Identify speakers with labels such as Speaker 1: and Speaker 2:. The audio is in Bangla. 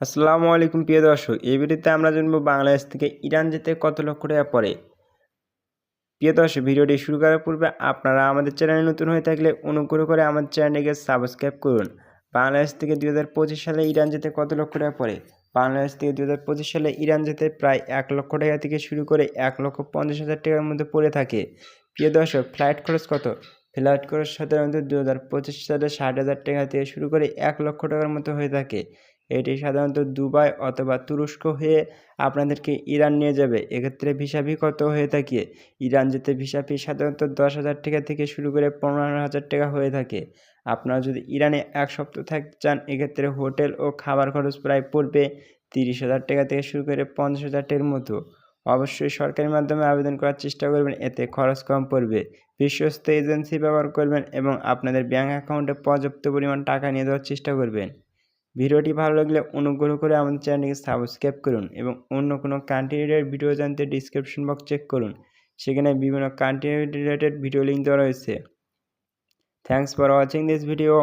Speaker 1: আসসালামু আলাইকুম প্রিয় দর্শক, এই ভিডিওতে আমরা জানব বাংলাদেশ থেকে ইরান যেতে কত লক্ষ টাকা পড়ে। প্রিয় দর্শক, ভিডিওটি শুরু করার পূর্বে আপনারা আমাদের চ্যানেলে নতুন হয়ে থাকলে অনুগ্রহ করে আমাদের চ্যানেলটিকে সাবস্ক্রাইব করুন। বাংলাদেশ থেকে দু হাজার পঁচিশ সালে ইরান যেতে কত লক্ষ টাকা পড়ে? বাংলাদেশ থেকে দু হাজার পঁচিশ সালে ইরান যেতে প্রায় এক লক্ষ টাকা থেকে শুরু করে এক লক্ষ পঞ্চাশ হাজার টাকার মধ্যে পড়ে থাকে। প্রিয় দর্শক, ফ্লাইট খরচ কত? ফ্লাইট খরচ সাধারণত দু হাজার পঁচিশ সালে ষাট হাজার টাকা থেকে শুরু করে এক লক্ষ টাকার মতো হয়ে থাকে। এটি সাধারণত দুবাই অথবা তুরস্ক হয়ে আপনাদেরকে ইরান নিয়ে যাবে। এক্ষেত্রে ভিসা ফি কত হয়ে থাকে। ইরান যেতে ভিসা ফি সাধারণত দশ হাজার টাকা থেকে শুরু করে পনেরো হাজার টাকা হয়ে থাকে। আপনারা যদি ইরানে এক সপ্তাহ থাকতে চান, এক্ষেত্রে হোটেল ও খাবার খরচ প্রায় পড়বে তিরিশ হাজার টাকা থেকে শুরু করে পঞ্চাশ হাজার টাকার মতো। অবশ্যই সরকারি মাধ্যমে আবেদন করার চেষ্টা করবেন, এতে খরচ কম পড়বে। বিশ্বস্ত এজেন্সি ব্যবহার করবেন এবং আপনাদের ব্যাঙ্ক অ্যাকাউন্টে পর্যাপ্ত পরিমাণ টাকা নিয়ে দেওয়ার চেষ্টা করবেন। ভিডিওটি ভালো লাগলে অনুগ্রহ করে আমাদের চ্যানেলটিকে সাবস্ক্রাইব করুন এবং অন্য কোনো কান্ট্রি রিলেটেড ভিডিও জানতে ডিসক্রিপশন বক্স চেক করুন। সেখানে বিভিন্ন কান্ট্রি রিলেটেড ভিডিও লিঙ্ক দেওয়া রয়েছে। Thanks for watching this video